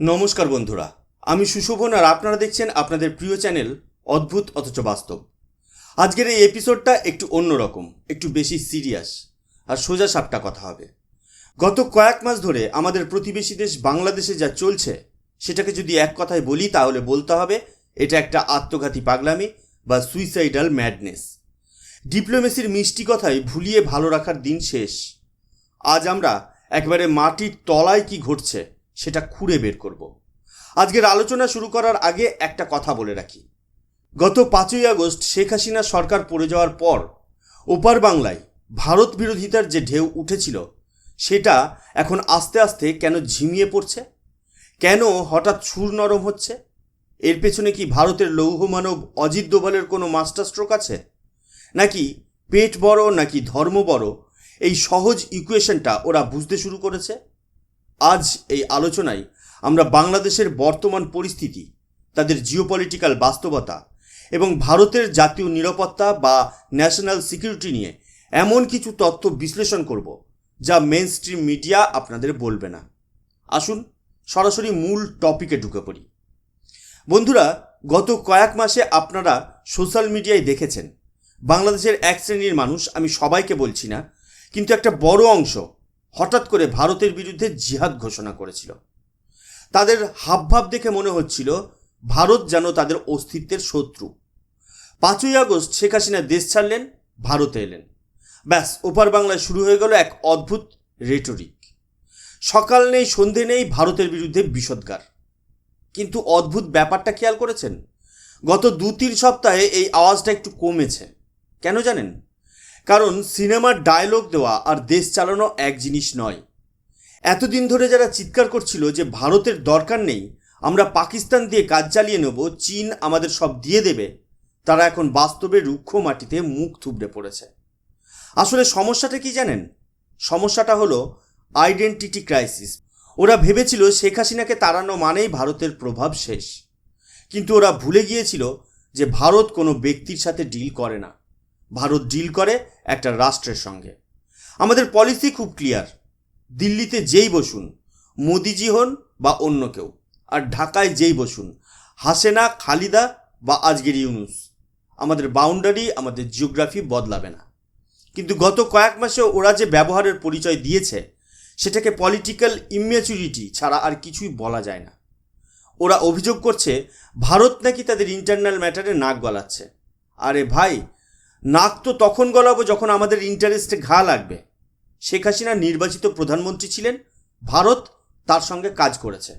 নমস্কার বন্ধুরা, আমি সুশোভন আর আপনারা দেখছেন আপনাদের প্রিয় চ্যানেল অদ্ভুত অথচ বাস্তব। আজকের এই এপিসোডটা একটু অন্যরকম, একটু বেশি সিরিয়াস, আর সোজা সাপটা কথা হবে। গত কয়েক মাস ধরে আমাদের প্রতিবেশী দেশ বাংলাদেশে যা চলছে, সেটাকে যদি এক কথায় বলি তাহলে বলতে হবে, এটা একটা আত্মঘাতী পাগলামি বা সুইসাইডাল ম্যাডনেস ডিপ্লোমেসির মিষ্টি কথায় ভুলিয়ে ভালো রাখার দিন শেষ। আজ আমরা একবারে মাটির তলায় কি ঘটছে সেটা খুঁড়ে বের করব। আজকের আলোচনা শুরু করার আগে একটা কথা বলে রাখি। গত পাঁচই আগস্ট শেখ হাসিনা সরকার পড়ে যাওয়ার পর ওপার বাংলায় ভারত বিরোধিতার যে ঢেউ উঠেছিল, সেটা এখন আস্তে আস্তে কেন ঝিমিয়ে পড়ছে? কেন হঠাৎ সুর নরম হচ্ছে? এর পেছনে কি ভারতের লৌহ মানব অজিত দোভালের কোনো মাস্টার স্ট্রোক আছে? নাকি পেট বড়, নাকি ধর্ম বড়? এই সহজ ইকুয়েশনটা ওরা বুঝতে শুরু করেছে। আজ এই আলোচনায় আমরা বাংলাদেশের বর্তমান পরিস্থিতি, তাদের জিওপলিটিক্যাল বাস্তবতা এবং ভারতের জাতীয় নিরাপত্তা বা ন্যাশনাল সিকিউরিটি নিয়ে এমন কিছু তথ্য বিশ্লেষণ করব যা মেন স্ট্রিম মিডিয়া আপনাদের বলবে না। আসুন সরাসরি মূল টপিকে ঢুকে পড়ি। বন্ধুরা, গত কয়েক মাসে আপনারা সোশ্যাল মিডিয়ায় দেখেছেন। বাংলাদেশের এক শ্রেণির মানুষ, আমি সবাইকে বলছি না, কিন্তু একটা বড় অংশ হঠাৎ করে ভারতের বিরুদ্ধে জিহাদ ঘোষণা করেছিল। তাদের হাবভাব দেখে মনে হচ্ছিল, ভারত যেন তাদের অস্তিত্বের শত্রু। পাঁচই আগস্ট শেখ হাসিনা দেশ ছাড়লেন, ভারতে এলেন। ব্যাস, ওপার বাংলায় শুরু হয়ে গেল এক অদ্ভুত রেটরিক সকাল নেই, সন্ধে নেই, ভারতের বিরুদ্ধে বিষদগার কিন্তু অদ্ভুত ব্যাপারটা খেয়াল করেছেন? গত দু তিন সপ্তাহে এই আওয়াজটা একটু কমেছে। কেন জানেন? কারণ সিনেমার ডায়লগ দেওয়া আর দেশ চালানো এক জিনিস নয়। এতদিন ধরে যারা চিৎকার করছিল যে ভারতের দরকার নেই, আমরা পাকিস্তান দিয়ে কাজ চালিয়ে নেব, চীন আমাদের সব দিয়ে দেবে, তারা এখন বাস্তবে রুক্ষ মাটিতে মুখ থুবড়ে পড়েছে। আসলে সমস্যাটা কি জানেন? সমস্যাটা হলো আইডেন্টিটি ক্রাইসিস ওরা ভেবেছিল শেখ হাসিনাকে তাড়ানো মানেই ভারতের প্রভাব শেষ। কিন্তু ওরা ভুলে গিয়েছিল যে ভারত কোনো ব্যক্তির সাথে ডিল করে না। ভারত ডিল করে একটা রাষ্ট্রের সঙ্গে। আমাদের পলিসি খুব ক্লিয়ার। দিল্লিতে যেই বসুন, মোদিজি হন বা অন্য কেউ, আর ঢাকায় যেই বসুন, হাসেনা, খালিদা বা আজগের ইউনুস, আমাদের বাউন্ডারি আমাদের জিওগ্রাফি বদলাবে না। কিন্তু গত কয়েক মাসে ওরা যে ব্যবহারের পরিচয় দিয়েছে, সেটাকে পলিটিক্যাল ইম্যাচুরিটি ছাড়া আর কিছুই বলা যায় না। ওরা অভিযোগ করছে, ভারত নাকি তাদের ইন্টারনাল ম্যাটারে নাক গলাচ্ছে। আরে ভাই নাক তো তখন গলাবো যখন আমাদের ইন্টারেস্টে ঘা লাগবে। শেখ হাসিনা নির্বাচিত প্রধানমন্ত্রী ছিলেন, ভারত তার সঙ্গে কাজ করেছে।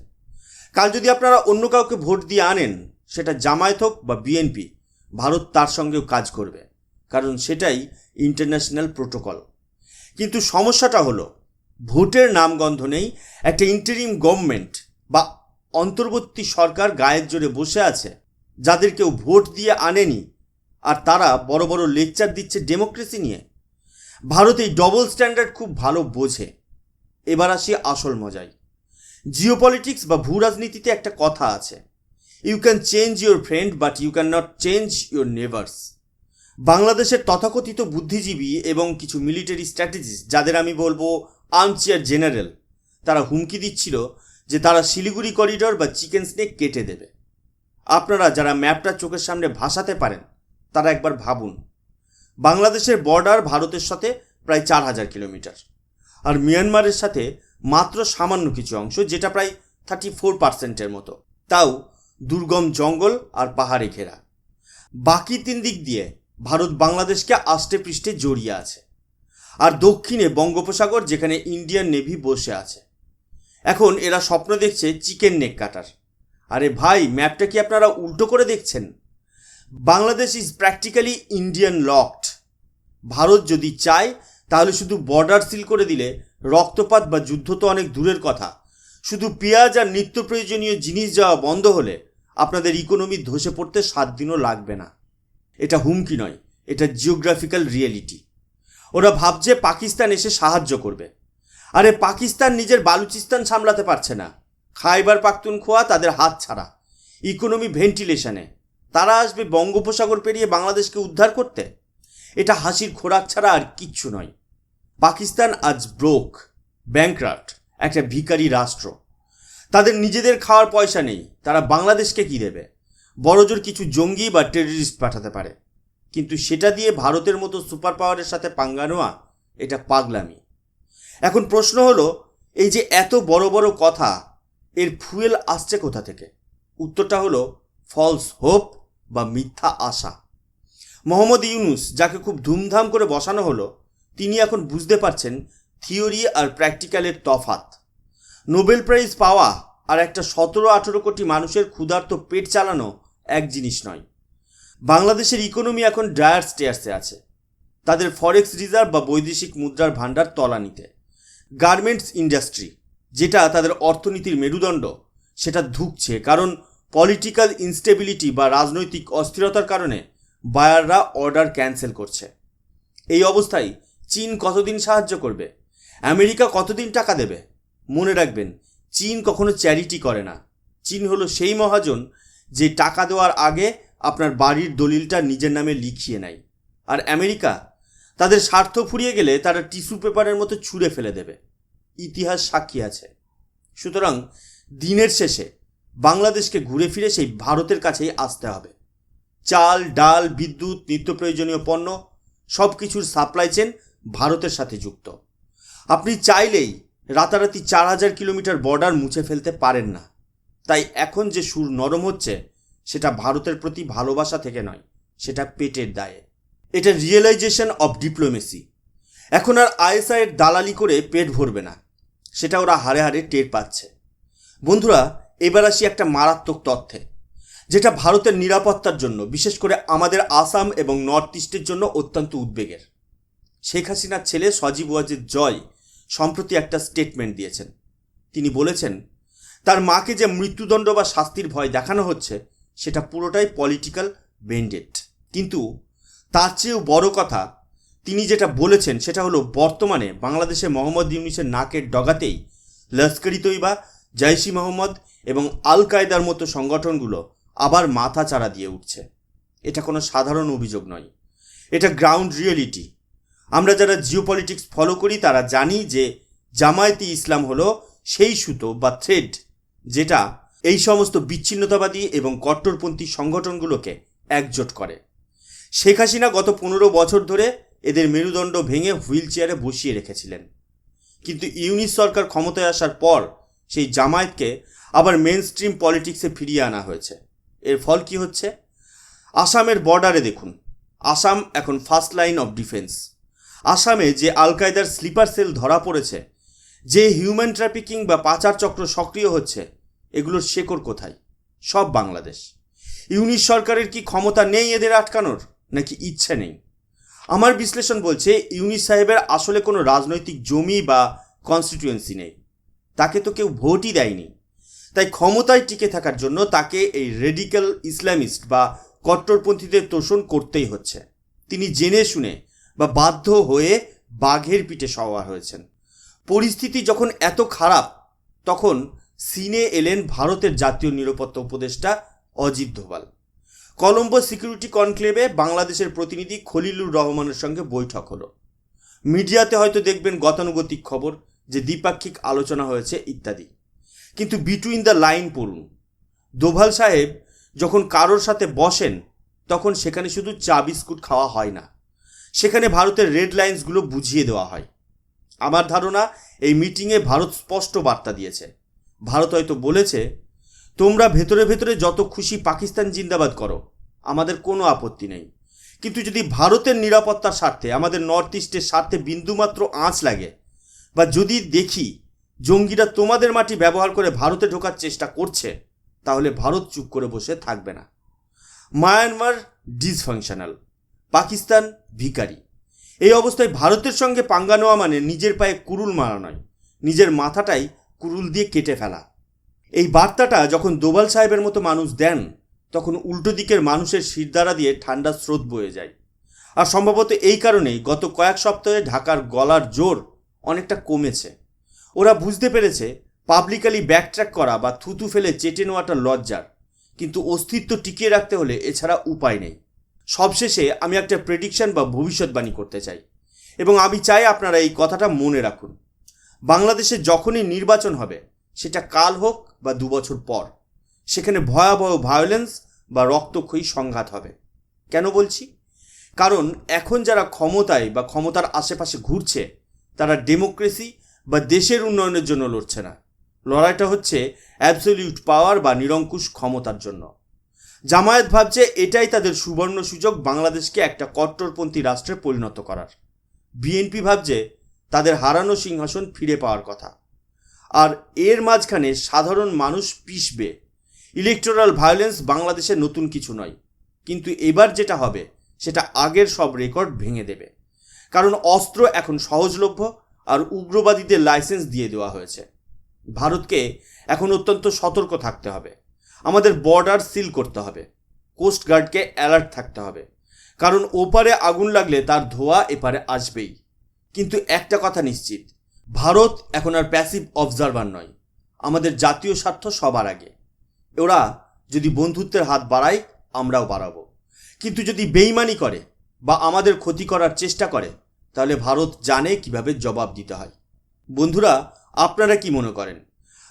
কাল যদি আপনারা অন্য কাউকে ভোট দিয়ে আনেন, সেটা জামায়াত হোক বা বিএনপি ভারত তার সঙ্গেও কাজ করবে। কারণ সেটাই ইন্টারন্যাশনাল প্রোটোকল কিন্তু সমস্যাটা হলো, ভোটের নামগন্ধ নেই, একটা ইন্টারিম গভর্নমেন্ট বা অন্তর্বর্তী সরকার গায়ের জোরে বসে আছে যাদের কেউ ভোট দিয়ে আনেনি আর তারা বড় বড় লেকচার দিচ্ছে ডেমোক্রেসি নিয়ে। ভারত এই ডবল স্ট্যান্ডার্ড খুব ভালো বোঝে। এবার আসি আসল মজায়। জিওপলিটিক্স বা ভূ রাজনীতিতে একটা কথা আছে। You can change your friend but you can not change your neighbours বাংলাদেশের তথাকথিত বুদ্ধিজীবী এবং কিছু মিলিটারি স্ট্র্যাটেজিস্ট যাদের আমি বলব আর্মচেয়ার জেনারেল তারা হুমকি দিচ্ছিল যে তারা শিলিগুড়ি করিডর বা চিকেন স্নেক কেটে দেবে। আপনারা যারা ম্যাপটা চোখের সামনে ভাসাতে পারেন তারা একবার ভাবুন, বাংলাদেশের বর্ডার ভারতের সাথে প্রায় চার হাজার কিলোমিটার আর মিয়ানমারের সাথে মাত্র সামান্য কিছু অংশ, যেটা প্রায় থার্টি ফোর পার্সেন্টের মতো। তাও দুর্গম জঙ্গল আর পাহাড়ে ঘেরা। বাকি তিন দিক দিয়ে ভারত বাংলাদেশকে আষ্টে পৃষ্ঠে জড়িয়ে আছে আর দক্ষিণে বঙ্গোপসাগর, যেখানে ইন্ডিয়ান নেভি বসে আছে। এখন এরা স্বপ্ন দেখছে চিকেন নেক কাটার আরে ভাই, ম্যাপটা কি আপনারা উল্টো করে দেখছেন? Bangladesh is practically Indian locked Bharat যদি চায়, তাহলে শুধু বর্ডার সিল করে দিলে রক্তপাত বা যুদ্ধ তো অনেক দূরের কথা। শুধু পেঁয়াজ আর নিত্য প্রয়োজনীয় জিনিস যাওয়া বন্ধ হলে আপনাদের ইকোনমি ধসে পড়তে সাত দিনও লাগবে না। এটা হুমকি নয়, এটা জিওগ্রাফিক্যাল রিয়েলিটি ওরা ভাবছে পাকিস্তান এসে সাহায্য করবে। আরে পাকিস্তান নিজের বালুচিস্তান সামলাতে পারছে না। খাইবার পাখতুনখোয়া তাদের হাত ছাড়া। ইকোনমি ভেন্টিলেশনে তারা আসবে বঙ্গোপসাগর পেরিয়ে বাংলাদেশকে উদ্ধার করতে? এটা হাসির খোরাক ছাড়া আর কিচ্ছু নয়। পাকিস্তান আজ ব্রোক ব্যাংক্রাফ্ট একটা ভিখারি রাষ্ট্র। তাদের নিজেদের খাওয়ার পয়সা নেই। তারা বাংলাদেশকে কি দেবে? বড়জোর কিছু জঙ্গি বা টেররিস্ট পাঠাতে পারে। কিন্তু সেটা দিয়ে ভারতের মতো সুপার পাওয়ারের সাথে পাঙ্গা নেওয়া এটা পাগলামি। এখন প্রশ্ন হলো, এই যে এত বড় বড় কথা, এর ফুয়েল আসছে কোথা থেকে? উত্তরটা হলো ফলস হোপ বা মিথ্যা আশা। মোহাম্মদ ইউনুস, যাকে খুব ধুমধাম করে বসানো হলো, তিনি এখন বুঝতে পারছেন থিওরি আর প্র্যাকটিক্যালের তফাত। নোবেল প্রাইজ পাওয়া আর একটা সতেরো আঠেরো কোটি মানুষের ক্ষুধার্ত পেট চালানো এক জিনিস নয়। বাংলাদেশের ইকোনমি এখন ড্রায়ার স্টেয়ার্সে আছে। তাদের ফরেক্স রিজার্ভ বা বৈদেশিক মুদ্রার ভাণ্ডার তলানিতে। গার্মেন্টস ইন্ডাস্ট্রি, যেটা তাদের অর্থনীতির মেরুদণ্ড, সেটা ধুকছে। কারণ পলিটিক্যাল ইনস্টেবিলিটি বা রাজনৈতিক অস্থিরতার কারণে বায়াররা অর্ডার ক্যান্সেল করছে। এই অবস্থায় চীন কতদিন সাহায্য করবে? আমেরিকা কতদিন টাকা দেবে? মনে রাখবেন, চীন কখনো চ্যারিটি করে না। চীন হলো সেই মহাজন যে টাকা দেওয়ার আগে আপনার বাড়ির দলিলটা নিজের নামে লিখিয়ে নেয়। আর আমেরিকা তাদের স্বার্থ ফুরিয়ে গেলে তারা টিস্যু পেপারের মতো ছুঁড়ে ফেলে দেবে। ইতিহাস সাক্ষী আছে। সুতরাং দিনের শেষে বাংলাদেশকে ঘুরে ফিরে সেই ভারতের কাছেই আসতে হবে। চাল, ডাল, বিদ্যুৎ, নিত্য প্রয়োজনীয় পণ্য সব কিছুর সাপ্লাই চেন ভারতের সাথে যুক্ত। আপনি চাইলেই রাতারাতি চার হাজার কিলোমিটার বর্ডার মুছে ফেলতে পারেন না। তাই এখন যে সুর নরম হচ্ছে, সেটা ভারতের প্রতি ভালোবাসা থেকে নয়, সেটা পেটের দায়ে। এটা রিয়েলাইজেশন অব ডিপ্লোমেসি এখন আর আইএসআইয়ের দালালি করে পেট ভরবে না, সেটা ওরা হারে হারে টের পাচ্ছে। বন্ধুরা এবার আসি একটা মারাত্মক তথ্যে, যেটা ভারতের নিরাপত্তার জন্য, বিশেষ করে আমাদের আসাম এবং নর্থ ইস্টের জন্য অত্যন্ত উদ্বেগের। শেখ হাসিনার ছেলে সজীব ওয়াজেদ জয় সম্প্রতি একটা স্টেটমেন্ট দিয়েছেন। তিনি বলেছেন, তার মাকে যে মৃত্যুদণ্ড বা শাস্তির ভয় দেখানো হচ্ছে, সেটা পুরোটাই পলিটিক্যাল বেন্ডেড কিন্তু তার চেয়েও বড় কথা, তিনি যেটা বলেছেন, সেটা হলো বর্তমানে বাংলাদেশে মোহাম্মদ ইউনিসের নাকের ডগাতেই লস্করি তৈবা, জৈশি মোহাম্মদ এবং আল কায়দার মতো সংগঠনগুলো আবার মাথা চাড়া দিয়ে উঠছে। এটা কোনো সাধারণ অভিযোগ নয়। এটা গ্রাউন্ড রিয়েলিটি আমরা যারা জিও পলিটিক্স ফলো করি, তারা জানি যে জামায়াতি ইসলাম হলো সেই সুতো বা থ্রেড যেটা এই সমস্ত বিচ্ছিন্নতাবাদী এবং কট্টরপন্থী সংগঠনগুলোকে একজোট করে। শেখ হাসিনা গত পনেরো বছর ধরে এদের মেরুদণ্ড ভেঙে হুইল চেয়ারে বসিয়ে রেখেছিলেন। কিন্তু ইউনিস সরকার ক্ষমতায় আসার পর সেই জামায়াতকে আবার মেন স্ট্রিম পলিটিক্সে ফিরিয়ে আনা হয়েছে। এর ফল কি হচ্ছে? আসামের বর্ডারে দেখুন। আসাম এখন ফার্স্ট লাইন অফ ডিফেন্স আসামে যে আল কায়দার স্লিপার সেল ধরা পড়েছে, যে হিউম্যান ট্রাফিকিং বা পাচার চক্র সক্রিয় হচ্ছে, এগুলোর শেকড় কোথায়? সব বাংলাদেশ। ইউনিশ সরকারের কি ক্ষমতা নেই এদের আটকানোর? নাকি ইচ্ছে নেই? আমার বিশ্লেষণ বলছে ইউনিস সাহেবের আসলে কোনো রাজনৈতিক জমি বা কনস্টিটিউয়েন্সি নেই। তাকে তো কেউ ভোটই দেয়নি। তাই ক্ষমতায় টিকে থাকার জন্য তাকে এই রেডিক্যাল ইসলামিস্ট বা কট্টরপন্থীদের তোষণ করতেই হচ্ছে। তিনি জেনে শুনে বা বাধ্য হয়ে বাঘের পিঠে সওয়ার হয়েছেন। পরিস্থিতি যখন এত খারাপ, তখন সিনে এলেন ভারতের জাতীয় নিরাপত্তা উপদেষ্টা অজিত ধোভাল কলম্বো সিকিউরিটি কনক্লেভে বাংলাদেশের প্রতিনিধি খলিলুর রহমানের সঙ্গে বৈঠক হলো। মিডিয়াতে হয়তো দেখবেন গতানুগতিক খবর যে দ্বিপাক্ষিক আলোচনা হয়েছে ইত্যাদি। কিন্তু বিটুইন দ্য লাইন পড়ুন। দোভাল সাহেব যখন কারোর সাথে বসেন, তখন সেখানে শুধু চা বিস্কুট খাওয়া হয় না। সেখানে ভারতের রেড লাইন্সগুলো বুঝিয়ে দেওয়া হয়। আমার ধারণা, এই মিটিংয়ে ভারত স্পষ্ট বার্তা দিয়েছে। ভারত হয়তো বলেছে, তোমরা ভেতরে ভেতরে যত খুশি পাকিস্তান জিন্দাবাদ করো, আমাদের কোনো আপত্তি নেই। কিন্তু যদি ভারতের নিরাপত্তার স্বার্থে, আমাদের নর্থ ইস্টের স্বার্থে বিন্দুমাত্র আঁচ লাগে বা যদি দেখি জঙ্গিরা তোমাদের মাটি ব্যবহার করে ভারতে ঢোকার চেষ্টা করছে, তাহলে ভারত চুপ করে বসে থাকবে না। মায়ানমার ডিসফাংশনাল, পাকিস্তান ভিকারি এই অবস্থায় ভারতের সঙ্গে পাঙ্গা নেওয়া মানে নিজের পায়ে কুরুল মারা নয়, নিজের মাথাটাই কুরুল দিয়ে কেটে ফেলা। এই বার্তাটা যখন দোবাল সাহেবের মতো মানুষ দেন, তখন উল্টো দিকের মানুষের শিরদাঁড়া দিয়ে ঠান্ডা স্রোত বয়ে যায়। আর সম্ভবত এই কারণেই গত কয়েক সপ্তাহে ঢাকার গলার জোর অনেকটা কমেছে। ওরা বুঝতে পেরেছে পাবলিকালি ব্যাকট্র্যাক করা বা থুতু ফেলে চেটে নেওয়াটা লজ্জার। কিন্তু অস্তিত্ব টিকিয়ে রাখতে হলে এছাড়া উপায় নেই। সবশেষে আমি একটা প্রেডিকশন বা ভবিষ্যৎবাণী করতে চাই। এবং আমি চাই আপনারা এই কথাটা মনে রাখুন। বাংলাদেশে যখনই নির্বাচন হবে, সেটা কাল হোক বা দু বছর পর, সেখানে ভয়াবহ ভায়োলেন্স বা রক্তক্ষয়ী সংঘাত হবে। কেন বলছি? কারণ এখন যারা ক্ষমতায় বা ক্ষমতার আশেপাশে ঘুরছে তারা ডেমোক্রেসি বা দেশের উন্নয়নের জন্য লড়ছে না। লড়াইটা হচ্ছে অ্যাবসলিউট পাওয়ার বা নিরঙ্কুশ ক্ষমতার জন্য। জামায়াত ভাবছে এটাই তাদের সুবর্ণ সুযোগ বাংলাদেশকে একটা কট্টরপন্থী রাষ্ট্রে পরিণত করার। বিএনপি ভাবছে তাদের হারানো সিংহাসন ফিরে পাওয়ার কথা। আর এর মাঝখানে সাধারণ মানুষ পিষবে। ইলেকটোরাল ভায়োলেন্স বাংলাদেশে নতুন কিছু নয়। কিন্তু এবার যেটা হবে, সেটা আগের সব রেকর্ড ভেঙে দেবে। কারণ অস্ত্র এখন সহজলভ্য আর উগ্রবাদীদের লাইসেন্স দিয়ে দেওয়া হয়েছে। ভারতকে এখন অত্যন্ত সতর্ক থাকতে হবে। আমাদের বর্ডার সিল করতে হবে। কোস্টগার্ডকে অ্যালার্ট থাকতে হবে। কারণ ওপারে আগুন লাগলে তার ধোয়া এপারে আসবেই। কিন্তু একটা কথা নিশ্চিত, ভারত এখন আর প্যাসিভ অবজারভার নয়। আমাদের জাতীয় স্বার্থ সবার আগে। ওরা যদি বন্ধুত্বের হাত বাড়ায়, আমরাও বাড়াবো। কিন্তু যদি বেইমানি করে বা আমাদের ক্ষতি করার চেষ্টা করে, তাহলে ভারত জানে কীভাবে জবাব দিতে হয়। বন্ধুরা, আপনারা কি মনে করেন?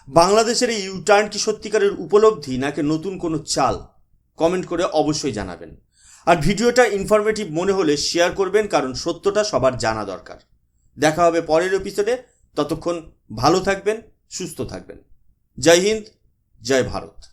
বাংলাদেশের এই ইউটার্ন কি সত্যিকারের উপলব্ধি নাকি নতুন কোনো চাল? কমেন্ট করে অবশ্যই জানাবেন। আর ভিডিওটা ইনফরমেটিভ মনে হলে শেয়ার করবেন, কারণ সত্যটা সবার জানা দরকার। দেখা হবে পরের এপিসোডে ততক্ষণ ভালো থাকবেন, সুস্থ থাকবেন। জয় হিন্দ, জয় ভারত।